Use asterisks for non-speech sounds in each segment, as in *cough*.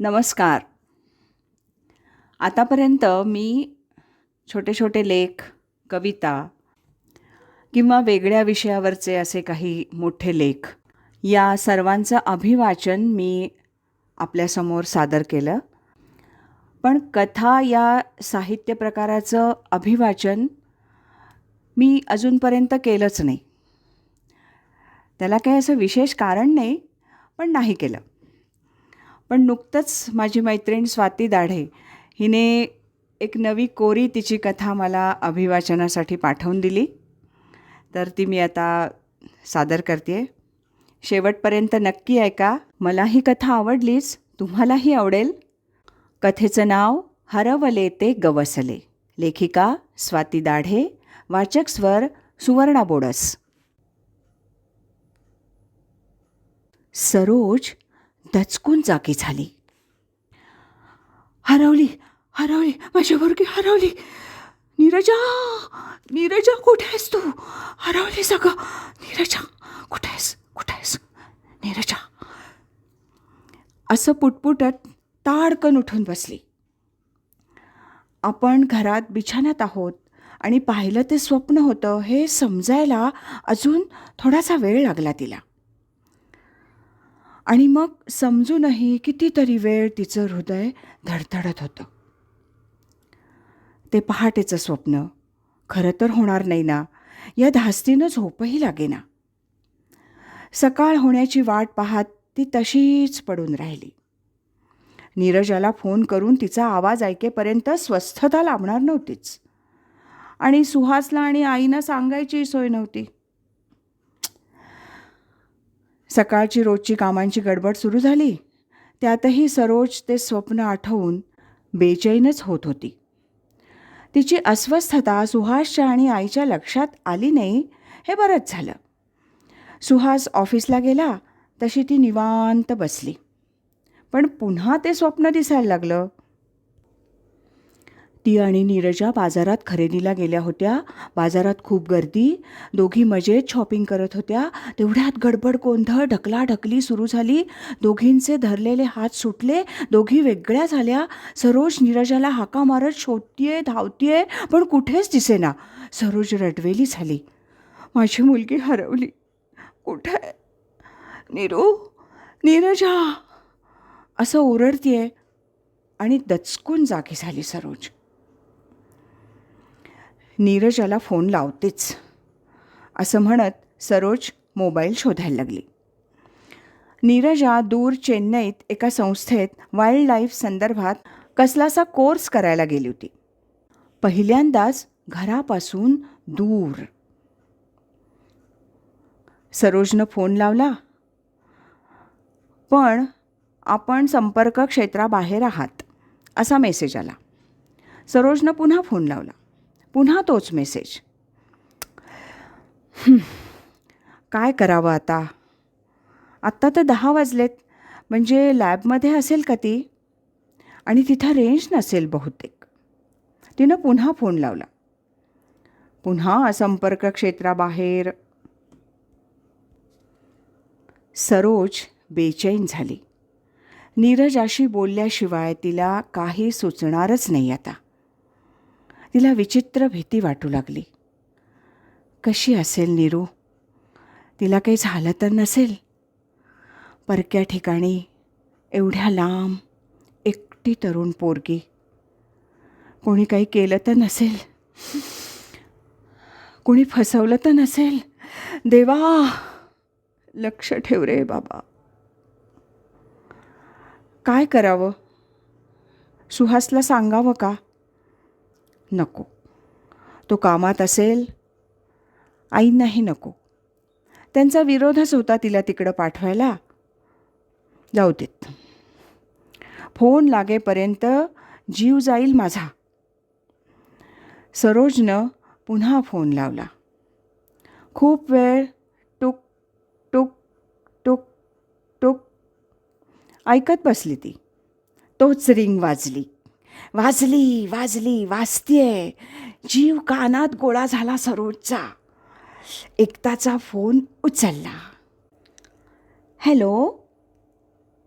नमस्कार. आतापर्यंत मी छोटे छोटे लेख कविता किंवा वेगळ्या विषयावरचे असे काही मोठे लेख या सर्वांचं अभिवाचन मी आपल्यासमोर सादर केलं. पण कथा या साहित्य प्रकाराचं अभिवाचन मी अजूनपर्यंत केलंच नाही. त्याला काही असं विशेष कारण नाही पण नाही केलं. पण नुकतंच माझी मैत्रीण स्वाती दाढे हिने एक नवी कोरी तिची कथा मला अभिवाचनासाठी पाठवून दिली. तर ती मी आता सादर करते शेवटपर्यंत नक्की ऐका मला ही कथा आवडलीच तुम्हालाही आवडेल. कथेचं नाव हरवले ते गवसले. लेखिका स्वाती दाढे वाचक स्वर सुवर्णा बोडस. सरोज दचकून जागी झाली. हरवली हरवली माझी मुलगी हरवली. नीरजा नीरजा कुठे आहेस तू? हरवली सगळं. नीरजा कुठे आहेस? कुठे आहेस? नीरजा. असं पुटपुटत ताडकन उठून बसली. आपण घरात बिछाण्यात आहोत आणि पाहिलं ते स्वप्न होतं हे समजायला अजून थोडासा वेळ लागला तिला. आणि मग समजूनही कितीतरी वेळ तिचं हृदय धडधडत होतं. ते पहाटेचं स्वप्न खरं तर होणार नाही ना या धास्तीनं झोपही लागेना. सकाळ होण्याची वाट पाहत ती तशीच पडून राहिली. नीरजाला फोन करून तिचा आवाज ऐकेपर्यंत स्वस्थता लाभणार नव्हतीच. आणि सुहासला आणि आईनं सांगायची सोय नव्हती. सकाळची रोजची कामांची गडबड सुरू झाली. त्यातही सरोज ते स्वप्न आठवून बेचैनच होत होती. तिची अस्वस्थता सुहासच्या आणि आईच्या लक्षात आली नाही हे बरंच झालं. सुहास ऑफिसला गेला तशी ती निवांत बसली. पण पुन्हा ते स्वप्न दिसायला लागलं. ती आणि नीरजा बाजारात खरेदीला गेल्या होत्या. बाजारात खूप गर्दी. दोघी मजेत शॉपिंग करत होत्या. तेवढ्यात गडबड गोंधळ ढकलाढकली सुरू झाली. दोघींचे धरलेले हात सुटले. दोघी वेगळ्या झाल्या. सरोज नीरजाला हाका मारत शोधतीये धावतीये पण कुठेच दिसेना. सरोज रडवेली झाली. माझी मुलगी हरवली. कुठे आहे? नीरू नीरजा. असं ओरडतीये. आणि दचकून जागी झाली सरोज. नीरजाला फोन लावतेच. असं म्हणत सरोज मोबाईल शोधायला लागली. नीरजा दूर चेन्नईत एका संस्थेत वाईल्ड लाईफ संदर्भात कसलासा कोर्स करायला गेली होती. पहिल्यांदाच घरापासून दूर. सरोजनं फोन लावला. पण आपण संपर्क क्षेत्राबाहेर आहात असा मेसेज आला. सरोजनं पुन्हा फोन लावला. पुन्हा तोच मेसेज. काय करावं आता? आत्ता तर दहा वाजलेत. म्हणजे लॅबमध्ये असेल का ती? आणि तिथं रेंज नसेल बहुतेक. तिनं पुन्हा फोन लावला. पुन्हा संपर्क क्षेत्राबाहेर. सरोज बेचैन झाली. नीरजाशी बोलल्याशिवाय तिला काही सुचणारच नाही आता. तिला विचित्र भीती वाटू लागली. कशी असेल नीरू? तिला काही झालं तर नसेल? परक्या ठिकाणी एवढ्या लांब एकटी तरुण पोरगी. कोणी काही केलं तर नसेल? कोणी फसवलं तर नसेल? देवा लक्ष ठेव रे बाबा. काय करावं? सुहासला सांगावं का? नको. तो कामात असेल आईंनाही नको. त्यांचा विरोधच होता तिला तिकडं पाठवायला. जाऊ देत. फोन लागेपर्यंत जीव जाईल माझा. सरोजनं पुन्हा फोन लावला. खूप वेळ टुक टुक टुक टुक ऐकत बसली ती. तोच रिंग वाजली. वाजली वाजली वाजतीये. जीव कानात गोळा झाला सरोजचा. एकताचा फोन उचलला. हॅलो?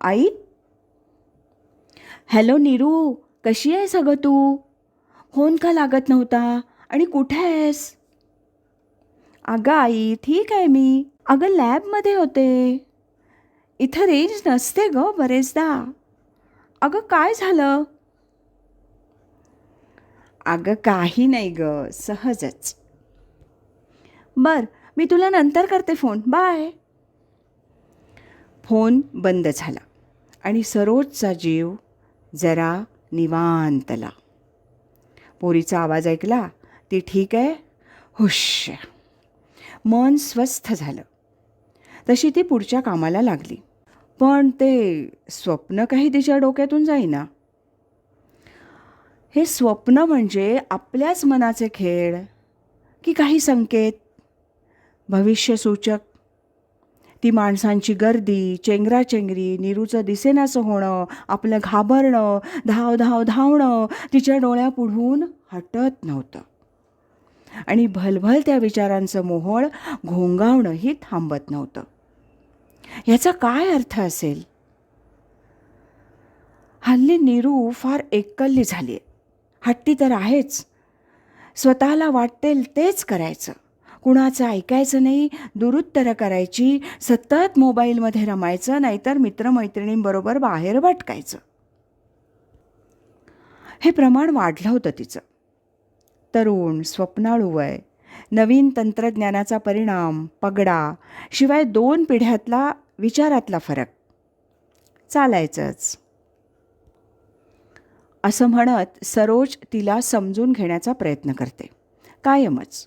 आई? हॅलो नीरू कशी आहेस अगं तू? फोन का लागत नव्हता? आणि कुठे आहेस? अगं आई ठीक आहे मी. अगं लॅबमध्ये होते. इथं रेंज नसते ग बरेचदा. अगं काय झालं? अगं काही नाही ग सहजच. बर मी तुला नंतर करते फोन. बाय. फोन बंद झाला आणि सरोजचा जीव जरा निवांतला. पोरीचा आवाज ऐकला ती ठीक आहे? हुश मन स्वस्थ झालं. तशी ती पुढच्या कामाला लागली. पण ते स्वप्न काही तिच्या डोक्यातून जाईना. हे स्वप्न म्हणजे आपल्याच मनाचे खेळ की काही संकेत? भविष्यसूचक ती माणसांची गर्दी चेंगराचेंगरी निरूचं दिसेनासं होणं आपलं घाबरणं धाव धाव धावणं तिच्या डोळ्यापुढून हटत नव्हतं. आणि भलभल त्या विचारांचं मोहळ घोंगावणंही थांबत नव्हतं. याचा काय अर्थ असेल? हल्ली नीरू फार एकल्ली झाली आहे हट्टी तर आहेच. स्वतःला वाटतेल तेच करायचं. कुणाचं ऐकायचं नाही दुरुत्तरं करायची सतत मोबाईलमध्ये रमायचं नाहीतर मित्रमैत्रिणींबरोबर बाहेर भटकायचं. हे प्रमाण वाढलं होतं तिचं. तरुण स्वप्नाळू वय नवीन तंत्रज्ञानाचा परिणाम पगडा शिवाय दोन पिढ्यातला विचारातला फरक. चालायचंच. असं म्हणत सरोज तिला समजून घेण्याचा प्रयत्न करते. कायमच.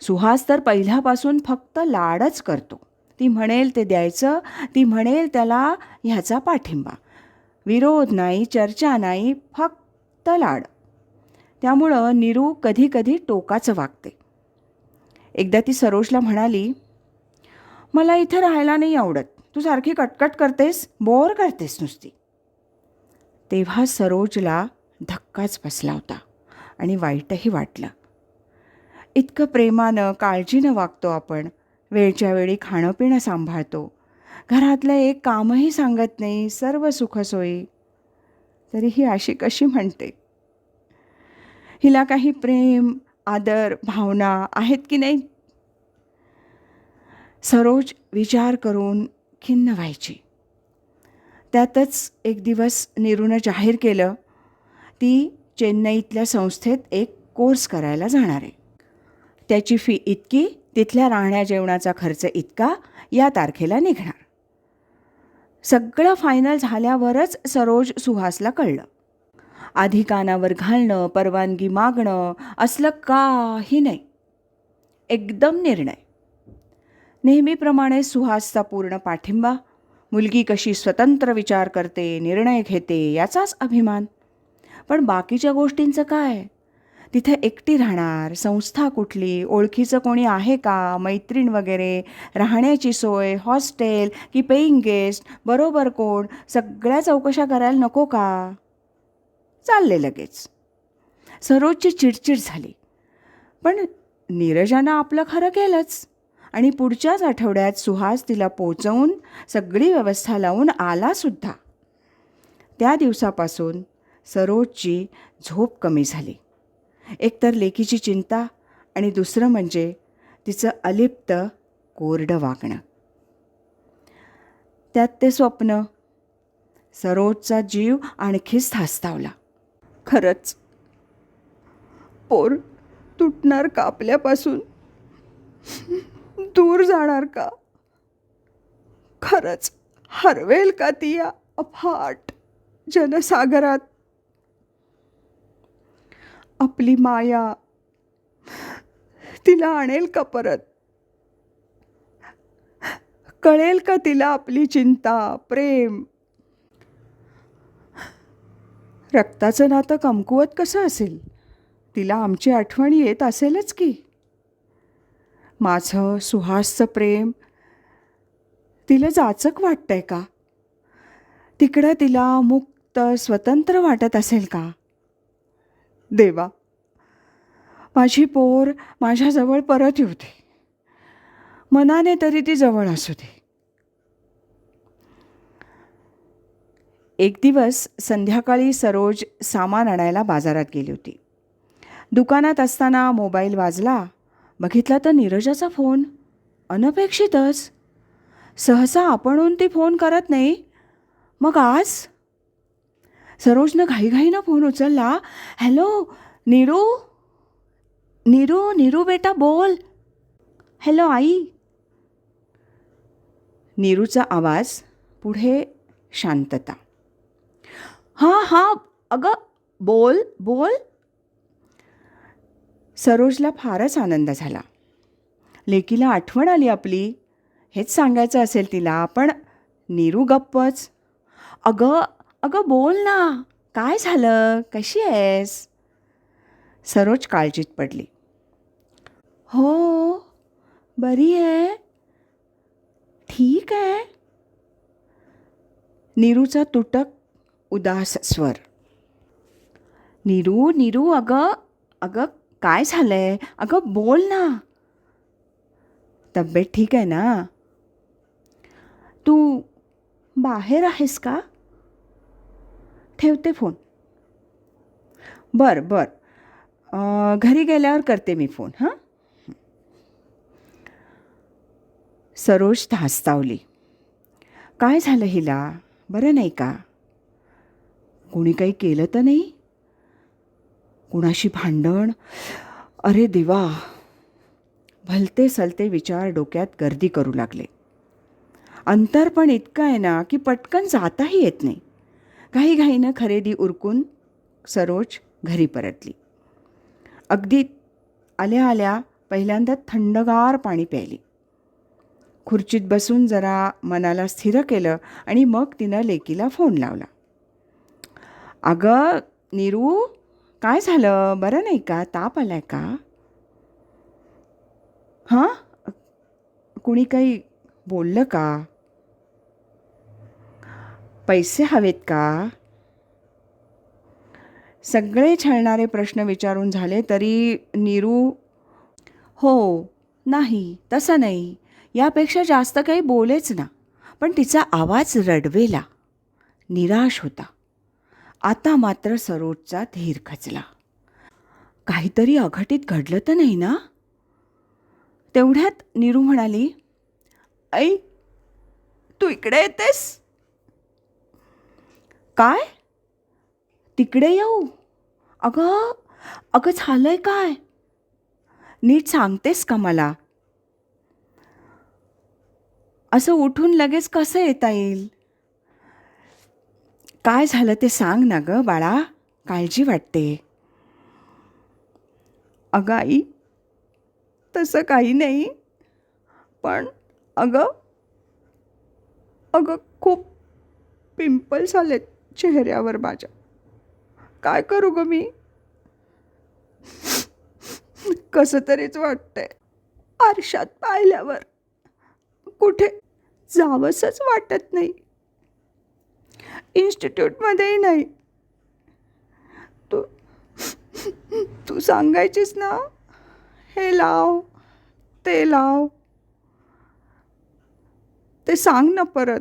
सुहास तर पहिल्यापासून फक्त लाडच करतो. ती म्हणेल ते द्यायचं ती म्हणेल त्याला ह्याचा पाठिंबा. विरोध नाही चर्चा नाही फक्त लाड. त्यामुळं नीरू कधी कधी टोकाचं वागते. एकदा ती सरोजला म्हणाली मला इथं राहायला नाही आवडत. तू सारखी कटकट करतेस बोर करतेस नुसती. तेव्हा सरोजला धक्काच बसला होता आणि वाईटही वाटलं. इतकं प्रेमानं काळजीनं वागतो आपण. वेळच्या वेळी खाणं पिणं सांभाळतो. घरातलं एक कामही सांगत नाही सर्व सुखसोयी. तरी ही अशी कशी म्हणते? हिला काही प्रेम आदर भावना आहेत की नाही? सरोज विचार करून खिन्न व्हायची. त्यातच एक दिवस नीरूनं जाहीर केलं ती चेन्नईतल्या संस्थेत एक कोर्स करायला जाणार आहे. त्याची फी इतकी तिथल्या राहण्या जेवणाचा खर्च इतका या तारखेला निघणार. सगळं फायनल झाल्यावरच सरोज सुहासला कळलं. आधी कानावर घालणं परवानगी मागणं असलं काही नाही. एकदम निर्णय. नेहमीप्रमाणे सुहासचा पूर्ण पाठिंबा मुलगी कशी स्वतंत्र विचार करते निर्णय घेते याचाच अभिमान. पण बाकीच्या गोष्टींचं काय? तिथे एकटी राहणार संस्था कुठली ओळखीचं कोणी आहे का मैत्रीण वगैरे राहण्याची सोय हॉस्टेल की पेईंग गेस्ट बरोबर कोण सगळ्या चौकशा करायला नको का? चालले लगेच. सरोजची चिडचिड झाली. पण नीरजानं आपलं खरं केलंच. आणि पुढच्याच आठवड्यात सुहास तिला पोचवून सगळी व्यवस्था लावून आलासुद्धा त्या दिवसापासून सरोजची झोप कमी झाली. एकतर लेकीची चिंता आणि दुसरं म्हणजे तिचं अलिप्त कोरडं वागणं. त्यात ते स्वप्न. सरोजचा जीव आणखीच धास्तावला. खरंच. पोर तुटणार का आपल्यापासून? दूर जाणार का? खरंच हरवेल का ती या अफाट जनसागरात? आपली माया तिला आणेल का परत? कळेल का तिला आपली चिंता प्रेम? रक्ताचं नातं कमकुवत कसं असेल? तिला आमची आठवण येत असेलच की. माझं सुहासचं प्रेम. तिला जाचक वाटतंय का? तिकडं तिला मुक्त स्वतंत्र वाटत असेल का? देवा माझी पोर माझ्याजवळ परत येऊ दे. मनाने तरी ती जवळ असू दे. एक दिवस संध्याकाळी सरोज सामान आणायला बाजारात गेली होती. दुकानात असताना मोबाईल वाजला बघितला तर नीरजाचा फोन. अनपेक्षितच. सहसा आपणहून ती फोन करत नाही. मग आज? सरोजनं घाईघाईनं फोन उचलला. हॅलो नीरू? नीरू नीरू बेटा बोल. हॅलो आई. नीरूचा आवाज पुढे शांतता. हां हां अगं बोल बोल. सरोजला फारच आनंद झाला. लेकीला आठवण आली आपली. हेच सांगायचं असेल तिला पण नीरू गप्पच. अगं अगं बोल ना काय झालं? कशी आहेस? सरोज काळजीत पडली. हो बरी आहे. ठीक आहे. नीरूचा तुटक उदास स्वर. नीरू नीरू अगं अगं काय झालं आहे अगं बोल ना. तब्येत ठीक आहे ना? तू बाहेर आहेस का? ठेवते फोन. बर बर. घरी गेल्यावर करते मी फोन हां? सरोज धास्तावली. काय झालं हिला? बरं नाही का? कोणी काही केलं तर नाही? कुणाशी भांडण? अरे देवा! भलते सलते विचार डोक्यात गर्दी करू लागले. अंतर पण इतकं आहे ना की पटकन जाताही येत नाही. घाईघाईनं खरेदी उरकून सरोज घरी परतली. अगदी आल्या आल्या पहिल्यांदा थंडगार पाणी प्यायली. खुर्चीत बसून जरा मनाला स्थिर केलं आणि मग तिनं लेकीला फोन लावला. अगं नीरू काय झालं? बरं नाही का? ताप आलाय का? हां? कुणी काही बोललं का? पैसे हवेत का? सगळे छळणारे प्रश्न विचारून झाले तरी नीरू हो नाही तसं नाही. यापेक्षा जास्त काही बोलेच ना. पण तिचा आवाज रडवेला. निराश होता. आता मात्र सरोजचा धीर खचला. काहीतरी अघटित घडलं तर नाही ना? तेवढ्यात नीरू म्हणाली आई तू इकडे येतेस? काय? तिकडे येऊ? अगं अगं झालंय काय? नीट सांगतेस का मला? असं उठून लगेच कसं येता येईल? काय झालं ते सांग ना गं बाळा. काळजी वाटते. अगं आई तसं काही नाही. पण अगं अगं खूप पिंपल्स आलेत चेहऱ्यावर माझ्या. काय करू ग मी? कसं तरीच वाटतंय. आरशात पाहिल्यावर कुठे जावंसंच वाटत नाही. इन्स्टिट्यूटमध्येही नाही. तू तू सांगायचीस ना? हे लाव ते लाव. ते सांग ना परत.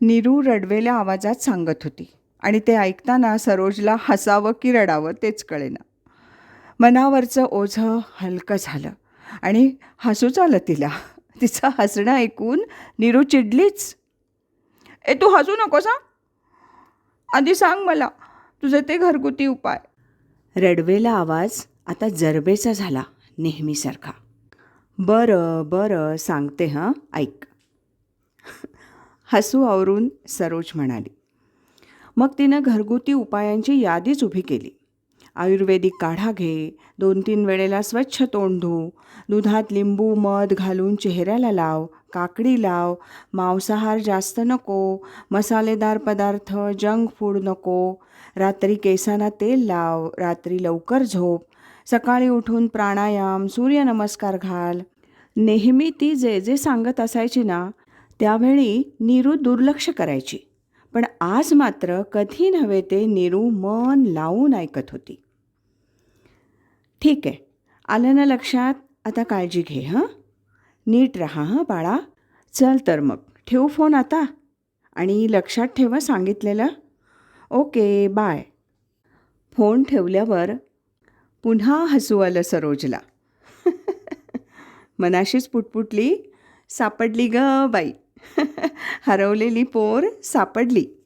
नीरू रडवेल्या आवाजात सांगत होती आणि ते ऐकताना सरोजला हसावं की रडावं तेच कळेना. मनावरचं ओझं हलकं झालं आणि हसूच आलं तिला. तिचं हसणं ऐकून नीरू चिडलीच. ए तू हसू नकोस हां. आधी सांग मला तुझे ते घरगुती उपाय. रडवेला आवाज आता जरबेचा झाला नेहमीसारखा. बरं बरं सांगते हां ऐक. हसू आवरून सरोज म्हणाली. मग तिनं घरगुती उपायांची यादीच उभी केली. आयुर्वेदिक काढा घे दोन तीन वेळेला स्वच्छ तोंड धू दुधात लिंबू मध घालून चेहऱ्याला लाव काकडी लाव मांसाहार जास्त नको मसालेदार पदार्थ जंक फूड नको. रात्री केसांना तेल लाव रात्री लवकर झोप. सकाळी उठून प्राणायाम सूर्यनमस्कार घाल. नेहमी ती जे जे सांगत असायची ना त्यावेळी नीरू दुर्लक्ष करायची. पण आज मात्र कधी नव्हे ते नीरू मन लावून ऐकत होती. ठीक आहे आलं ना लक्षात? आता काळजी घे हां? नीट राहा हां बाळा. चल तर मग. ठेवू फोन आता? आणि लक्षात ठेवा सांगितलेलं? Okay bye. फोन ठेवल्यावर पुन्हा हसू आलं सरोजला. *laughs* मनाशीच पुटपुटली सापडली ग बाई. *laughs* हरवलेली पोर सापडली.